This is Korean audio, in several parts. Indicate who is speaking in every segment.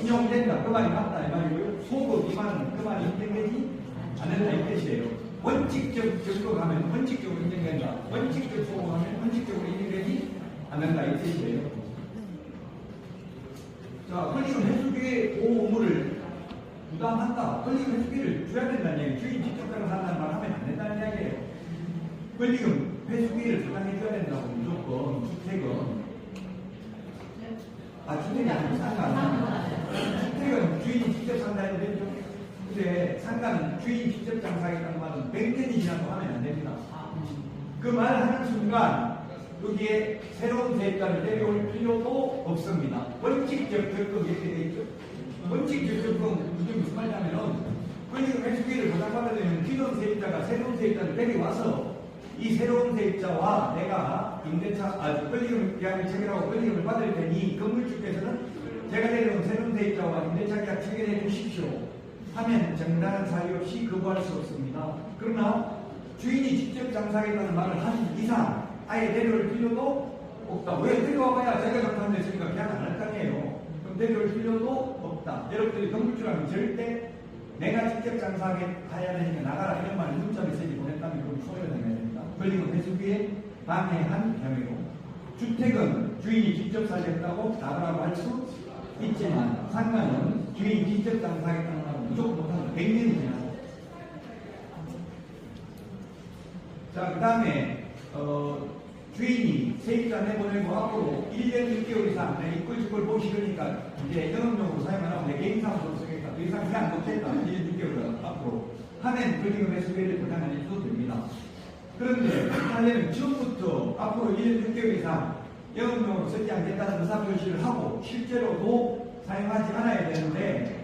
Speaker 1: 인용된다. 그 말이 맞다. 이 말이고요. 소급 미만은 그 말이 인정되지 않는다. 이 뜻이에요. 원칙적 증거하면 원칙적으로 인정된다. 원칙적 소급하면 원칙적으로 인정되지 않는다. 이 뜻이에요. 자, 권리금 해주기의 그 업무를 부담한다. 권리금 회수비를 줘야 된다는 얘기. 주인 직접 따라서 한다는 말 하면 안 된다는 이야기예요. 권리금 회수비를 부담해줘야 된다고 무조건 주택은 아 주택이 아니고 상가 주택은 주인이 직접 산다 해도 되죠. 근데 상가는 주인이 직접 장사하겠다는 말은 100년이 지나도 하면 안 됩니다. 그 말 하는 순간 여기에 새로운 세입자를 내려올 필요도 없습니다. 원칙적 접근 이렇게 돼 있죠. 원칙적 이게 무슨 말이냐면은 권리금 회수비를 보장받으려면 기존 세입자가 새로운 세입자를 데려와서 이 새로운 세입자와 내가 임대차 아 권리금 계약을 체결하고 권리금을 받을 테니 건물주께서는 제가 데려온 새로운 세입자와 임대차 계약 체결해 주십시오. 하면 정당한 사유 없이 거부할 수 없습니다. 그러나 주인이 직접 장사하겠다는 말을 한 이상 아예 데려올 필요도 없다. 왜 데려와봐야 제가 장사하는 데있으니까 계약 안할 거 아니에요. 그럼 데려올 필요도 없다. 여러분들이 건물주라면 절대 내가 직접 장사하게 해야 되니까 나가라 이런 말을 문자 메시지 보냈다면 그럼 소외가 되야 됩니다. 권리금 회수비에 방해한 혐의로 주택은 주인이 직접 살겠다고 나가라고 할 수 있지만 상가는 주인이 직접 장사하겠다는 말은 무조건 못한다. 100년이 지나서 자, 그 다음에, 어, 주인이 세입자 내보내고 앞으로 1년 6개월 이상 내 입구 집을 보시려니까 이제 영업용으로 사용 안 하고 내 개인사무소로 쓰겠다. 더 이상 그냥 못했다. 1년 6개월 앞으로. 권리금 회수비를 부담 안 해줘도 됩니다. 그런데 하려면 처음부터 앞으로 1년 6개월 이상 영업용으로 쓰지 않겠다는 의사표시를 하고 실제로도 사용하지 않아야 되는데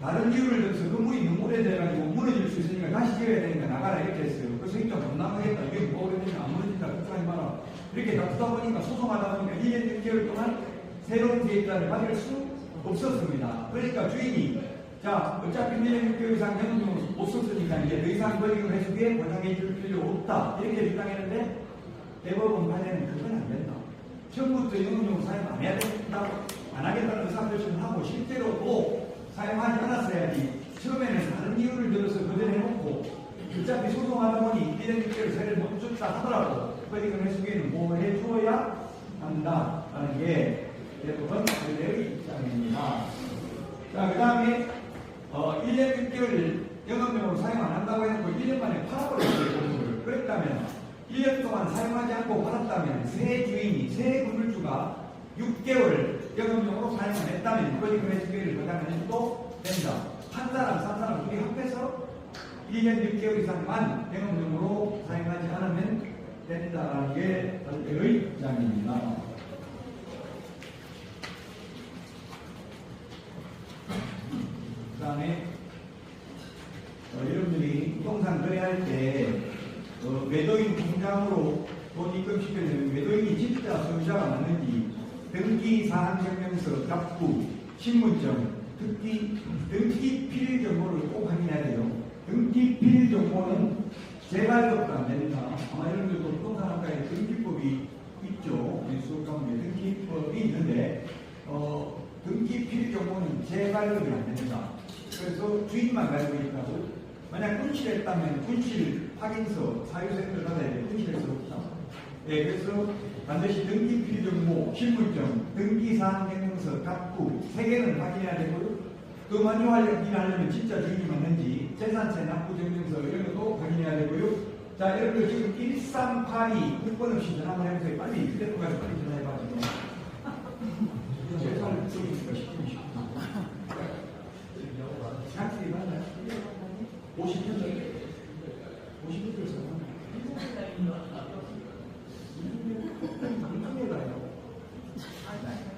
Speaker 1: 다른 이유를 들어서 건물이 너무 오래돼가지고 무너질 수 있으니까 다시 지어야 되니까 나가라 이렇게 했어요. 그래서 일단 못 나가겠다. 이게 뭐가 오래되면 안 무너진다. 걱정하지 마라. 이렇게 다투다 보니까 소송하다 보니까 1년 6개월 동안 새로운 세입자를 받을 수 없었습니다. 그러니까 주인이 자 어차피 1년 6개월 이상 영업용으로 못 썼으니까 이제 더 이상 권리금 회수비에 보장해 줄 필요 없다. 이렇게 주장했는데 대법원 판례는 그건 안 된다. 처음부터 영업용으로 사용 안 해야 된다고 안 하겠다는 의사표시를 하고 실제로도 사용하지 않았어야지 처음에는 다른 이유를 들어서 거절해놓고 어차피 소송하다 보니 1년 6개월 세를 못 줬다 하더라도 권리금 회수기에는 뭐 해줘야 한다라는 게 대법원 판례의 입장입니다. 자, 그 다음에 어, 1년 6개월 영업용으로 사용 안 한다고 해놓고 1년 만에 팔아버렸어요. 그랬다면 1년 동안 사용하지 않고 팔았다면 새 주인이, 새 건물주가 6개월 영업용으로 사용 안 했다면 권리금 회수비를 보장해줘도 된다. 한 사람, 산 사람 둘이 합해서 1년 6개월 이상만 영업용으로 사용하지 않으면 된다는 게 헌재의 입장입니다. 그 다음에 어, 여러분들이 부동산 거래할 때 어, 매도인 통장으로 돈 입금시키려면 매도인이 진짜 소유자가 맞는지 등기 사항증명서, 갑부, 신분증, 특기 등기 필 정보를 꼭 확인해야 돼요. 등기 필 정보는 재발급도 안 됩니다. 아마 여러분들도 부동산학과에 등기법이 있죠. 우리 수업 가운데 등기법이 있는데 어, 등기 필 정보는 재발급이 안 됩니다. 그래서 주인만 가지고 있다고 만약 분실했다면 분실 확인서 사유서를 받아야 돼요. 예, 그래서 반드시 등기 필정보, 신분증, 등기사항증명서, 갑부 세 개는 확인해야 되고요. 그 많이 확인하려면 진짜 주인이 맞는지 재산세 납부 증명서 이런 것도 확인해야 되고요. 자, 여러분들 지금 1382 6번 없이 전화 한번 해보세요. 빨리 휴대폰까지 빨리 전화 아니, 아니, 아니.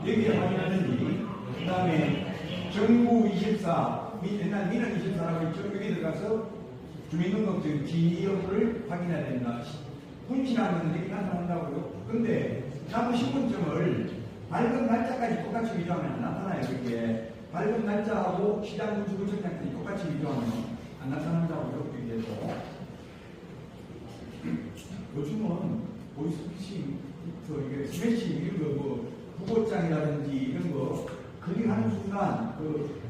Speaker 1: 어떻게 확인하는지, 그 다음에 정부 24, 미- 옛날 민원 24라고 있죠. 여기 들어가서 주민등록증 여부를 확인해야 된다. 분실하는 게 나타난다고요. 근데 사무신분증을 밝은 날짜까지 똑같이 위조하면 안 나타나요. 그게 밝은 날짜하고 시장 주구증량까지 똑같이 위조하면 안 나타난다고요. 여기에서 요즘은 보이스피싱, 그 이게 스매싱 이런 거뭐 부고장이라든지 이런 거 클릭하는 순간 그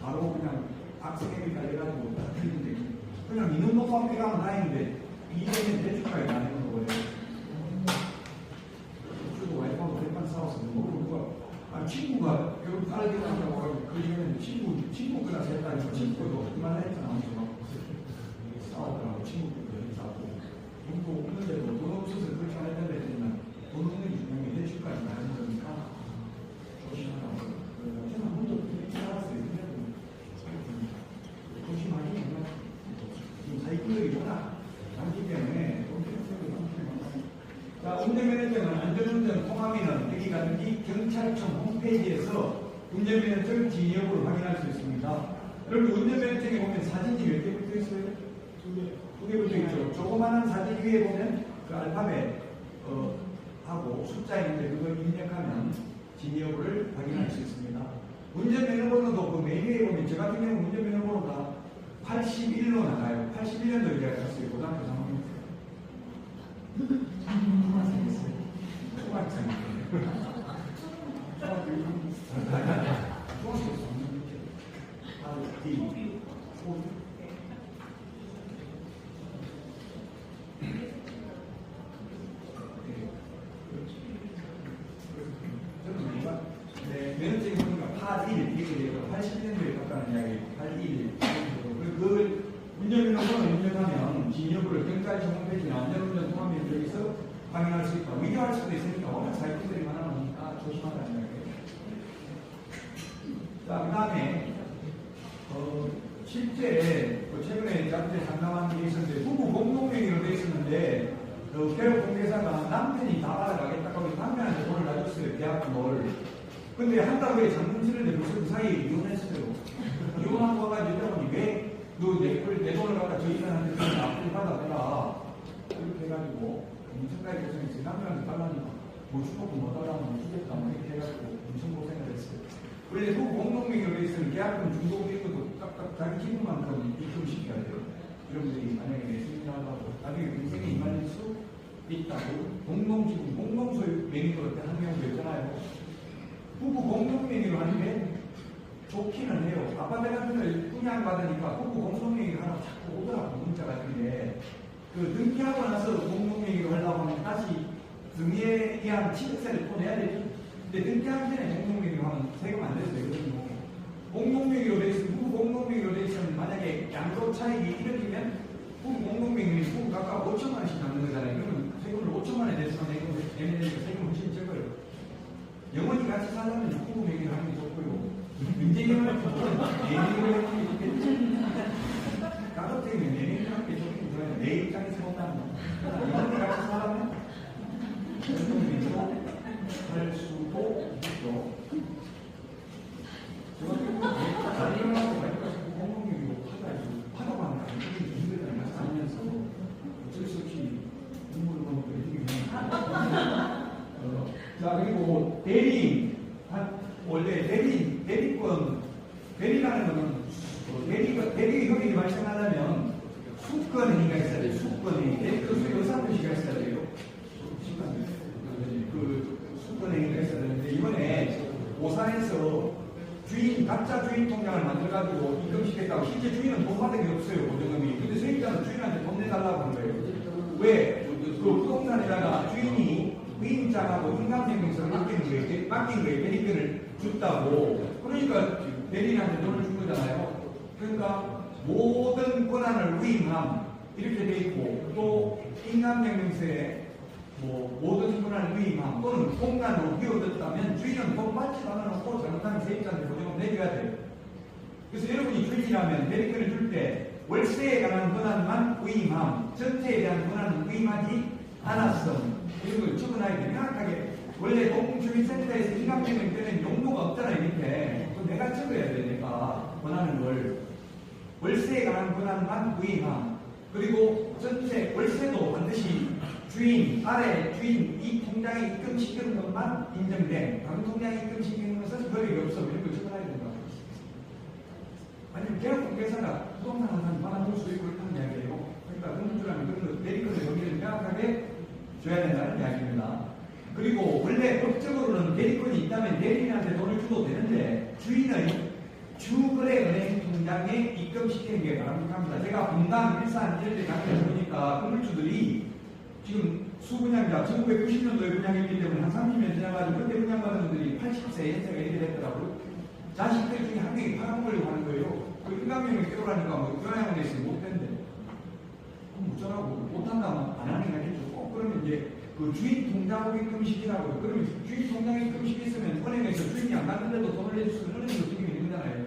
Speaker 1: 바로 그냥 악성앱이 달려가지고 다 틀린데 그냥 민원 녹음 빼가면 다행인데 이게는 대출까지 나는 거예요. 그리고 와이프하고 대판 싸워서 뭐 누가 아 친구가 결국 딸기 한다고 하고 그 이후에는 친구 친구 셋다 있고 친구도 그만했잖아 아무튼 싸웠더라고 친구들도 싸우고. 돈도 없는데도 돈 없어서 그렇게 했지만 돈 없는 게 분명히 대출까지 나는 거니까 조심하라고 한 번도 그렇게 살았어요 그래도 조심하기 정말 지금 사이클이 워낙 많기 때문에 자, 운전면허증은 안전운전 통합이는 여기 가든지 경찰청 홈페이지에서 운전면허증 여부를 확인할 수 있습니다. 여러분 운전면허증에 보면 사진이 몇 개 붙어 있어요? 두 개. 두 개 붙어 있죠. 조그마한 사진 위에 보면 그 알파벳 어, 하고 숫자 있는데 그걸 입력하면 진위 여부를 확인할 수 있습니다. 운전면허번호도 그 메뉴에 보면 저 같은 경우는 운전면허번호가 81로 나가요. 81년도 이제 갔어요. 고등학교 3학년 때. 네, 면허증이 보니까 81 이렇게 돼요. 80년도에 갔다는 이야기 81. 그 운전면허번호 입력하면 진여부를 경찰청 홈페이지나 안전운전 통합면적에서 확인할 위조할 수도 있으니까 워낙 사기꾼들이 많아 보니까 조심하라는 이야기예요. 자, 그 다음에 어, 실제 그 최근에 잡대 상담한 게 있었는데 부부 공동명의로 돼 있었는데 그 교육 공개사가 남편이 다 받아가겠다고 하고 남편한테 돈을 놔줬어요. 대학교를. 근데 한 달 후에 장문 치는데 무슨 그 사이에 이혼했어요. 이혼하고 와가지고 여자분이 왜너내 돈을 갖다 저좀 납부를 받아내라. 이렇게 해가지고 엄청나게 고생했어요. 남편한테 달라니까 뭐 주먹고 뭐 달라면 주겠다. 뭐 이렇게 해가지고 엄청 고생을 했어요. 원래 그 공동명의로 있으면 계약금 중도금리도 딱딱 자기 기분만큼 입금시켜야 돼요. 여러분들이 만약에 내수인을 하고 나중에 인생에 임할 수 있다고 공동지분, 공동소유 명의로 한 명도 있잖아요. 부부 공동명의로 하는 게 좋기는 해요. 아파트 같은 걸 분양 받으니까 부부 공동명의로 하나 자꾸 오더라고 문자 같은 게. 그 등기하고 나서 공동명의로 하려고 하면 다시 등기에 의한 취득세를 또 내야 되죠. 근데 등기하기 전에 공동명의로 하면 세금 안 됐어요. 그거는 공동명의로 돼 있으면 부부 공동명의로 돼 있으면 만약에 양도 차익이 일으키면 부부 공동명의 부부 각각 5천만 원씩 남는 거잖아요. 그러면 세금을 5천만 원에 대해서 내고 되니까 세금 훨씬 적어요. 영원히 같이 살려면 부부 명의로 하는 게 좋고요. 민재경을 부부는 내명의로 하는. 가족들이 내명의로 하는 게 좋긴 좋아요. 내 입장에서 본다면. 영원히 같이 살려면 공동명의로 할 수도 있죠. 자리하고 공공명의로 하다 하다고 하면 안 되는 힘들다는 말씀 하면서 어쩔 수 없이 눈물을 보고 그러는 어, 자 그리고 대리 한 원래 대리 대리권 대리라는 거는 어, 대리가 대리 협의를 발생하려면 수권 행위가 있어야 돼요. 수권 행위. 대리 그 의사 표시가 있어야 돼요. 그 수권 행위가 있어야 되는데 이번에 오산에서 주인 각자 주인 통장을 만들어가지고 입금시켰다고 실제 주인은 돈 받은 게 없어요 보증금이. 근데 세입자는 주인한테 돈 내달라고 하는 거예요. 왜? 그 부동산에다가 주인이 위임장하고 인감생명서를 맡기는 거예요. 맡긴 거예요. 대리권을 줬다고. 그러니까 대리인한테 돈을 준 거잖아요. 그러니까 모든 권한을 위임함. 이렇게 돼 있고 또 인감명령서에 뭐 권한을 위임함 또는 공간으로 비워뒀다면 주인은 돈 받지 않아놓고 잘못하면 세입자한테 보증금 내줘야 돼요. 그래서 여러분이 주인이라면 대리권을 줄때 월세에 관한 권한만 위임함, 전체에 대한 권한은 위임하지 않았음 이런 걸 적어놔야 돼. 명확하게 원래 공주민센터에서 인감증을 때는 용도가 없잖아요, 밑에. 그 내가 적어야 돼, 내가 권하는 걸. 월세에 관한 권한만 부임함. 그리고 전세, 월세도 반드시 주인, 아래 주인, 이 통장에 입금 시키는 것만 인정된, 다른 통장에 입금 시키는 것은 거리가 없어. 이런 걸 적어놔야 된다. 아니면 계약공개사가 부동산 한번 받아볼 수 있고 이런 이야기예요. 그러니까 건물주라면 그런 거, 대리권의 여기를 명확하게 줘야 된다는 이야기입니다. 그리고 원래 법적으로는 대리권이 있다면 대리인한테 돈을 줘도 되는데 주인의 주거래 은행 통장에 입금시키는 게 바람직합니다. 제가 분당, 일산 데 가면서 보니까 건물주들이 지금 수분양자 1990년도에 분양했기 때문에 한 30년 지나가지고 그때 분양받은 분들이 80세 연세가 이렇게 됐더라고요. 자식들 중에 한 명이 팔아먹으려고 하는 거예요. 그 인간명이 깨우라니까 뭐 교양원에 있으면 못 된대. 그럼 어쩌라고 못한다면 안 하는 게 낫겠죠. 꼭 그러면 이제 그 주인 입금시키라고 그러면 주인 통장에 입금시켰으면 은행에서 주인이 안 갔는데도 돈을 내줬으면 은행도 책임이 있는 거잖아요.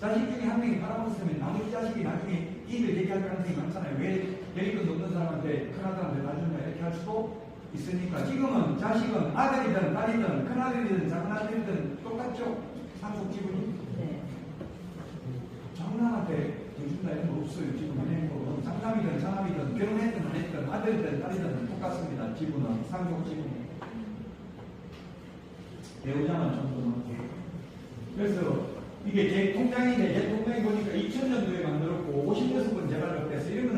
Speaker 1: 자식 중에 한 명이 팔아먹었으면 나머지 자식이 나중에 이익을 대기할 가능성이 많잖아요. 왜 대리권 없는 사람한테 놔준다 이렇게 할 수도 있으니까 지금은 자식은 아들이든 딸이든 큰아들이든 작은아들이든 똑같죠. 상속 지분이
Speaker 2: 네.
Speaker 1: 장남한테 해준다 이런 거 없어요. 지금 은행법은 장남이든 장남이든 결혼했든 안 했든 아들이든 딸이든 똑같습니다. 지분은 상속 지분. 배우자만 정도는. 그래서 이게 제 통장인데 제 통장에 보니까 2000년도에 만들었고 56번 재발급돼서 이런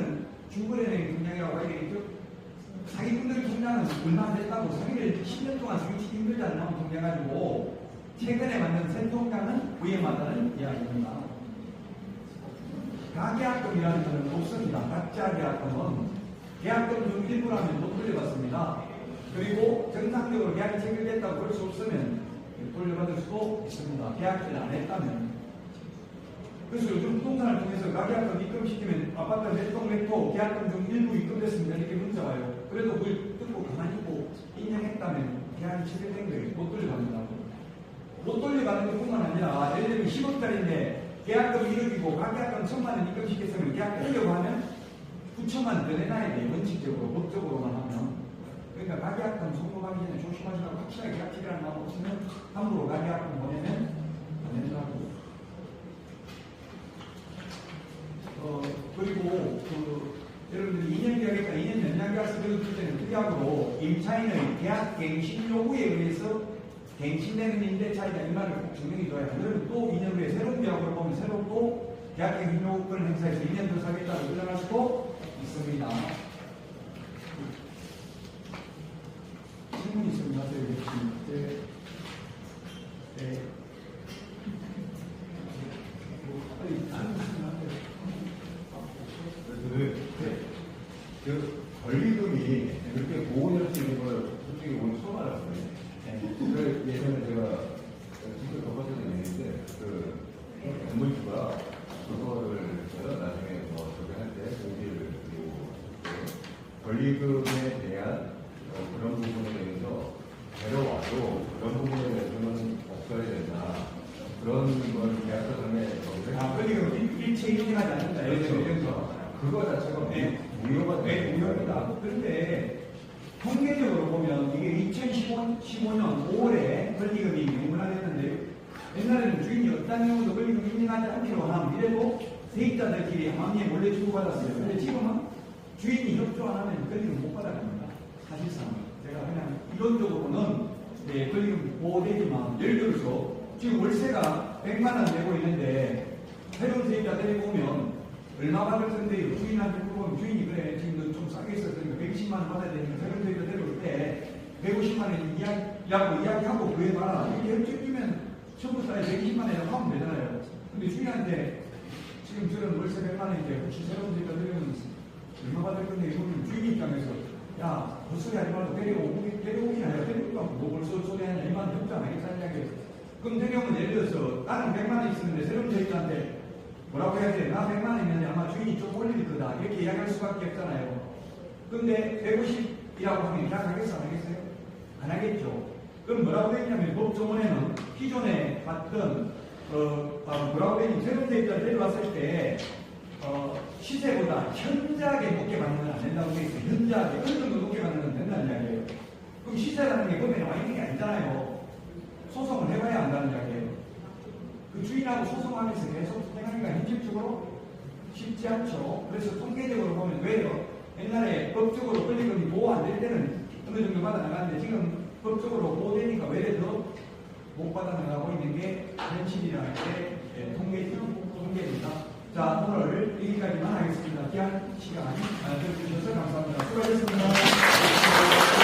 Speaker 1: 1달러 동경가지고 최근에 만든 생동강은 위에 맞다는 이야기입니다. 가계약금이라는 것은 없습니다. 각자 계약금은 계약금 중 일부라면 못 돌려받습니다. 그리고 정상적으로 계약이 체결됐다고 볼 수 없으면 돌려받을 수도 있습니다. 계약을 안 했다면. 그래서 요즘 부동산을 통해서 가계약금 입금시키면 아파트 몇동 몇호 계약금 중 일부 입금됐습니다. 이렇게 문자 와요. 그래도 그걸 듣고 가만히 있고 인정했다면 계약이 체결된 거예요. 못 돌려받는다고. 못 돌려받는 것 뿐만 아니라 예를 들면 10억짜리인데 계약금 1억이고 가계약금 1천만 원 입금시켰으면 계약 하려고 하면 9천만 원더 내놔야 돼요. 원칙적으로, 법적으로만 하면. 그러니까 가계약금 송금하기 전에 조심하시라고 확실하게 계약 체결 나고 없으면 함부로 가계약금 보내면 안 된다고. 어, 그리고 그 여러분들 2년 계약했다, 2년 연장 계약서 줄 때는 특약으로 임차인의 계약 갱신 요구에 의해서 갱신되는 임대차이다 이 말을 꼭 증명해 줘야 돼요. 그러면 또 2년 후에 새로운 계약을 보면 새로 또 계약 갱신 요구권을 행사해서 2년 더 사겠다고 주장할 수도 있습니다. 질문 있으면 하세요. 네. 네. 뭐, 빨리 다른 말씀 하세요.
Speaker 3: 그, 그 권리금이 그렇게 보호할 수 있는 걸 솔직히 오늘 처음 알았어요. 그 예전에 제가 직접 겪었던 얘기인데 그 건물주가 그거를 제가 나중에 뭐 저기 할때 공지를 드리고 권리금에 대한 어, 그런 부분에 대해서 데려와도 그런 부분에 대해서는 없어야 된다. 그런 걸 계약서 전에
Speaker 1: 그리고 일- 일체 인정하지 않는다.
Speaker 3: 그렇죠.
Speaker 1: 그래서
Speaker 3: 그거 자체가
Speaker 1: 네.
Speaker 3: 무효가
Speaker 1: 네, 무효입니다. 그런데 통계적으로 보면 이게 2015년 5월에 권리금이 명문화됐는데요. 옛날에는 주인이 어떤 경우도 권리금 인정하지 않기로 하면 이래도 세입자들끼리 함께 몰래 주고받았어요. 근데 지금은 주인이 협조 안 하면 권리금 못 받아갑니다. 사실상 제가 그냥 이론적으로는 네, 권리금 보호되지만 예를 들어서 지금 월세가 100만 원 내고 있는데 새로운 세입자 데리고 오면 얼마 받을 건데요? 주인한테 물어보면 주인이 그래 지금 너좀 싸게 있었으니까 120만 원 받아야 되니까 새로운 세입자 데려올 때 150만 원 이야기하고 이야기하고 구해봐라 이렇게 협조주면 처음부터 120만 원에 하면 되잖아요. 근데 주인한테 지금 저런 월세 100만 원인데 혹시 새로운 세입자 데려오면 얼마 받을 건데 이거는 주인 입장에서 야, 헛소리 하지 말고 데려오긴, 데려오긴 하여 데려오고 뭐 벌써 소리 하냐 이만 하겠다는 이야기예요. 그럼 데려오면 예를 들어서 나는 100만 원 있었는데 새로운 세입자한테 뭐라고 해야 돼? 나 100만 원 있는데 아마 주인이 좀 올릴 거다. 이렇게 이야기할 수밖에 없잖아요. 근데 150이라고 하면 계약하겠어? 안 하겠어요? 안 하겠죠. 그럼 뭐라고 되냐면 법조문에는 기존에 봤던 어, 아, 뭐라고 되냐면 새로운 세입자를 데려왔을 때 어, 시세보다 현저하게 높게 받는 건 안 된다고 돼 있어요. 현저하게 어느 정도 높게 받는 건 된다는 이야기예요. 그럼 시세라는 게 법에 나와 있는 게 아니잖아요. 소송을 해봐야 안다는 이야기예요. 그 주인하고 소송하면서 현실적으로 쉽지 않죠. 그래서 통계적으로 보면 왜요? 옛날에 법적으로 권리금이 보호 안 될 때는 어느 정도 받아나가는데 지금 법적으로 보호되니까 왜더못 받아 나가고 있는 게 현실이라는 게 예, 통계, 통계입니다. 자, 오늘 여기까지만 하겠습니다. 귀한 시간 아, 들어주셔서 감사합니다. 수고하셨습니다.